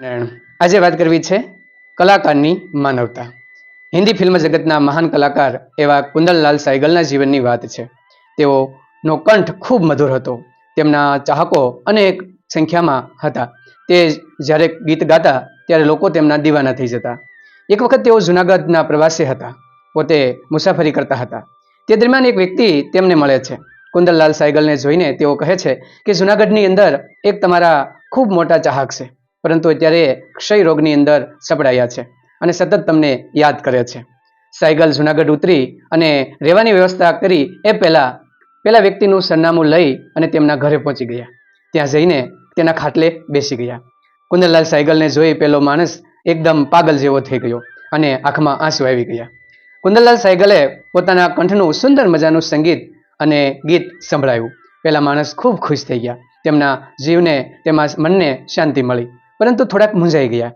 આજે વાત કરવી છે કલાકારની માનવતા. હિન્દી ફિલ્મ જગતના મહાન કલાકાર એવા કુંદનલાલ સાયગલના જીવનની વાત છે. તેઓનો કંઠ ખૂબ મધુર હતો. તેમના ચાહકો અનેક સંખ્યામાં હતા. તે જ્યારે ગીત ગાતા ત્યારે લોકો તેમના દીવાના થઈ જતા. એક વખત તેઓ જુનાગઢના પ્રવાસી હતા. પોતે મુસાફરી કરતા હતા. તે દરમિયાન એક વ્યક્તિ તેમને મળે છે. કુંદનલાલ સાયગલને જોઈને તેઓ કહે છે કે જુનાગઢની અંદર એક તમારા ખૂબ મોટા ચાહક છે. પરંતુ અત્યારે ક્ષય રોગની અંદર સપડાયા છે અને સતત તમને યાદ કરે છે. સાયકલ જુનાગઢ ઉતરી અને રહેવાની વ્યવસ્થા કરી એ પહેલાં પેલા વ્યક્તિનું સરનામું લઈ અને તેમના ઘરે પહોંચી ગયા. ત્યાં જઈને તેના ખાટલે બેસી ગયા. કુંદનલાલ સાયકલને જોઈ પેલો માણસ એકદમ પાગલ જેવો થઈ ગયો અને આંખમાં આંસુ આવી ગયા. કુંદનલાલ સાયકલે પોતાના કંઠનું સુંદર મજાનું સંગીત અને ગીત સંભળાયું. પેલા માણસ ખૂબ ખુશ થઈ ગયા. તેમના જીવને તેમાં મનને શાંતિ મળી. પરંતુ થોડાક મૂંઝાઈ ગયા.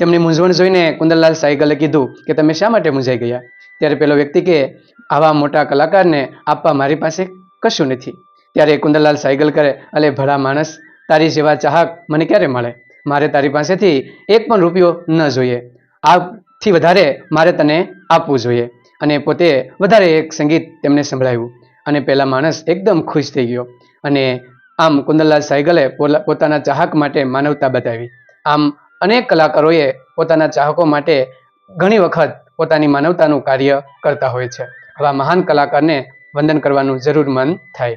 તેમની મૂંઝવણ જોઈને કુંદનલાલ સાયકલે કીધું કે તમે શા માટે મૂંઝાઈ ગયા? ત્યારે પેલો વ્યક્તિ કે, આવા મોટા કલાકારને આપવા મારી પાસે કશું નથી. ત્યારે કુંદનલાલ સાયકલ કરે, અલે ભલા માણસ, તારી જેવા ચાહક મને ક્યારે મળે? મારે તારી પાસેથી એક પણ રૂપિયો ન જોઈએ. આથી વધારે મારે તને આપવું જોઈએ. અને પોતે વધારે એક સંગીત તેમને સંભળાવ્યું. અને પેલા માણસ એકદમ ખુશ થઈ ગયો. અને આમ કુંદનલાલ સાયગલે પોતાના ચાહક માટે માનવતા બતાવી. આમ અનેક કલાકારોએ પોતાના ચાહકો માટે ઘણી વખત પોતાની માનવતાનું કાર્ય કરતા હોય છે. આવા મહાન કલાકારને વંદન કરવાનું જરૂર મન થાય.